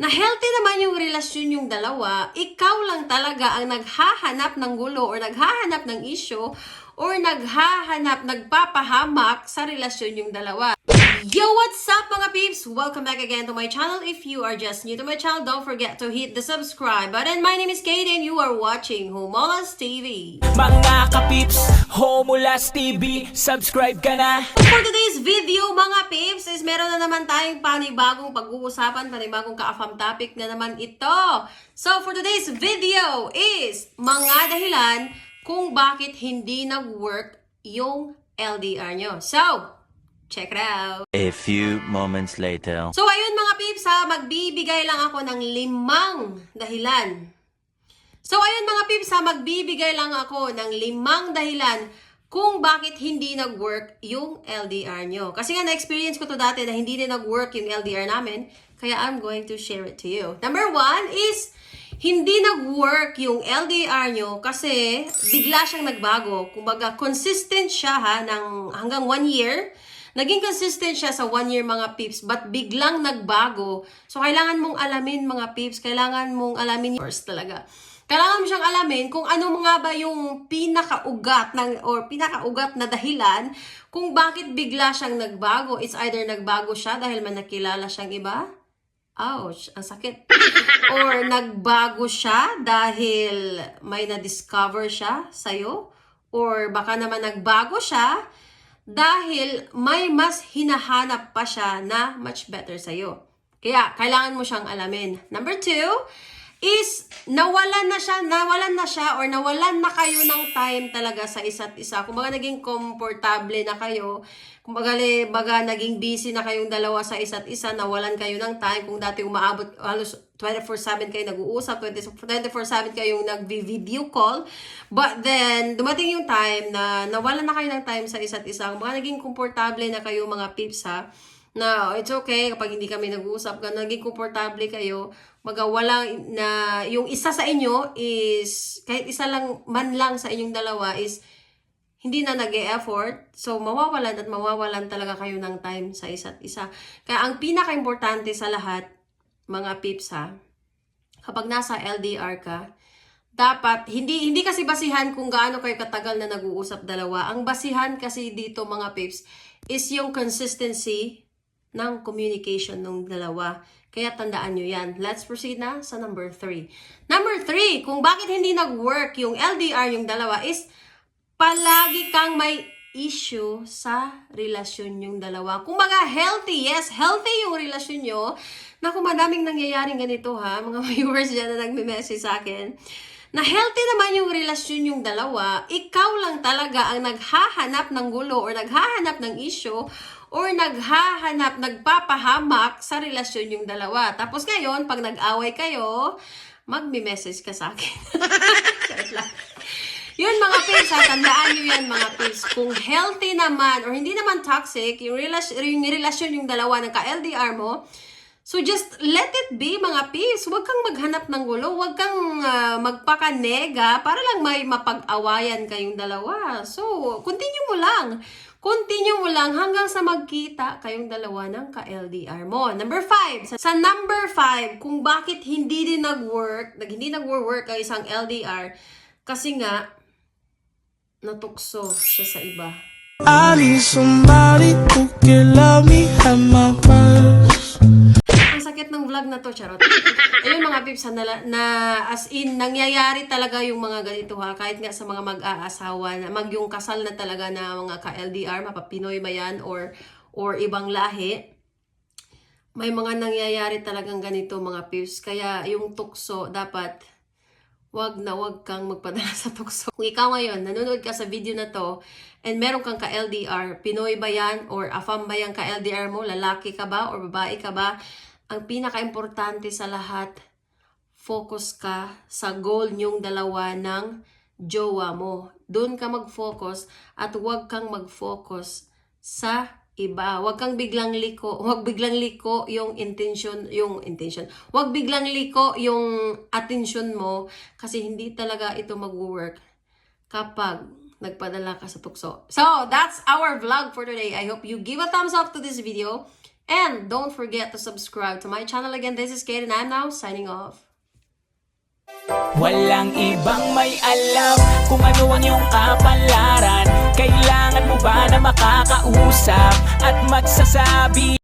na healthy naman yung relasyon yung dalawa, ikaw lang talaga ang naghahanap ng gulo or naghahanap ng issue or naghahanap, nagpapahamak sa relasyon yung dalawa. Yo, what's up mga peeps? Welcome back again to my channel. If you are just new to my channel, don't forget to hit the subscribe button. My name is Kate and you are watching Humolas TV. Mga kapips, Homulas TV, subscribe ka na! For today's video, mga peeps, is meron na naman tayong panibagong pag-uusapan, panibagong ka-afam topic na naman ito. So, for today's video is mga dahilan kung bakit hindi nag-work yung LDR nyo. So, check it out. A few moments later. So, ayun mga peeps ha, magbibigay lang ako ng limang dahilan. So, ayun mga peeps ha, magbibigay lang ako ng limang dahilan kung bakit hindi nag-work yung LDR nyo. Kasi nga, na-experience ko to dati na hindi din nag-work yung LDR namin, kaya I'm going to share it to you. Number one is, hindi nag-work yung LDR nyo kasi bigla siyang nagbago. Kumbaga, consistent siya ha, ng hanggang one year. Naging consistent siya sa one year mga peeps, but biglang nagbago. So, kailangan mong alamin mga peeps, kailangan mong alamin first talaga. Kailangan mo siyang alamin kung ano nga ba yung pinakaugat ng, or pinakaugat na dahilan kung bakit bigla siyang nagbago. It's either nagbago siya dahil may nakilala siyang iba, Ouch, ang sakit. Or nagbago siya dahil may na-discover siya sa'yo. Or baka naman nagbago siya dahil may mas hinahanap pa siya na much better sa'yo. Kaya, kailangan mo siyang alamin. Number two is nawalan na siya, nawalan na siya or nawalan na kayo ng time talaga sa isa't isa. Kung baga naging komportable na kayo, kung baga, baga naging busy na kayong dalawa sa isa't isa, nawalan kayo ng time. Kung dati umaabot halos 24-7 kayo nag-uusap, 24-7 kayong nag-video call. But then, dumating yung time na nawalan na kayo ng time sa isa't isa. Kung baga naging komportable na kayo mga pips ha, na it's okay kapag hindi kami nag-uusap, ganun, naging komportable kayo, magawala na yung isa sa inyo is, kahit isa lang man lang sa inyong dalawa is, hindi na nag effort so mawawalan at mawawalan talaga kayo ng time sa isa't isa. Kaya ang pinaka-importante sa lahat, mga pips ha, kapag nasa LDR ka, dapat, hindi, hindi kasi basihan kung gaano kayo katagal na nag-uusap dalawa. Ang basihan kasi dito mga pips is yung consistency ng communication ng dalawa. Kaya tandaan nyo yan. Let's proceed na sa number three. Number three, kung bakit hindi nag-work yung LDR yung dalawa is palagi kang may issue sa relasyon yung dalawa. Kung mga healthy, yes, healthy yung relasyon nyo. Naku, madaming nangyayaring ganito ha, mga viewers dyan na nagme-message sa akin. Na healthy naman yung relasyon yung dalawa, ikaw lang talaga ang naghahanap ng gulo or naghahanap ng issue or naghahanap, nagpapahamak sa relasyon yung dalawa. Tapos ngayon, pag nag-away kayo, magme-message ka sa akin. Yun mga pigs, ha, tandaan nyo yan mga pigs. Kung healthy naman or hindi naman toxic, yung relasyon yung, relasyon yung dalawa ng ka-LDR mo, so just let it be mga pigs. Huwag kang maghanap ng gulo, huwag kang uh, magpakanega para lang may mapag-awayan kayong dalawa. So, continue mo lang. Continue mo lang hanggang sa magkita kayong dalawa ng ka-LDR mo. Number five. Sa, sa number five, kung bakit hindi din nag-work, nag, hindi nag-work ang isang LDR, kasi nga, natukso siya sa iba. I somebody who can love me at my worst. Na to, charot. Ayun mga pips, na, na as in, nangyayari talaga yung mga ganito ha, kahit nga sa mga mag-aasawa, na mag yung kasal na talaga na mga ka-LDR, mapapinoy ba yan, or, or ibang lahi, may mga nangyayari talagang ganito mga pips. Kaya yung tukso, dapat wag na wag kang magpadala sa tukso. Kung ikaw ngayon, nanonood ka sa video na to, and meron kang ka-LDR, Pinoy ba yan, or AFAM ba yan ka-LDR mo, lalaki ka ba, or babae ka ba, ang pinaka-importante sa lahat, focus ka sa goal nyong dalawa ng jowa mo. Doon ka mag-focus at huwag kang mag-focus sa iba. Huwag kang biglang liko, huwag biglang liko yung intention, yung intention. Huwag biglang liko yung attention mo kasi hindi talaga ito mag-work kapag nagpadala ka sa tukso. So, that's our vlog for today. I hope you give a thumbs up to this video And don't forget to subscribe to my channel again. This is Kate and I'm now signing off. Walang ibang may alam kung ano ang iyong kapalaran Kailangan mo ba na makakausap at magsasabi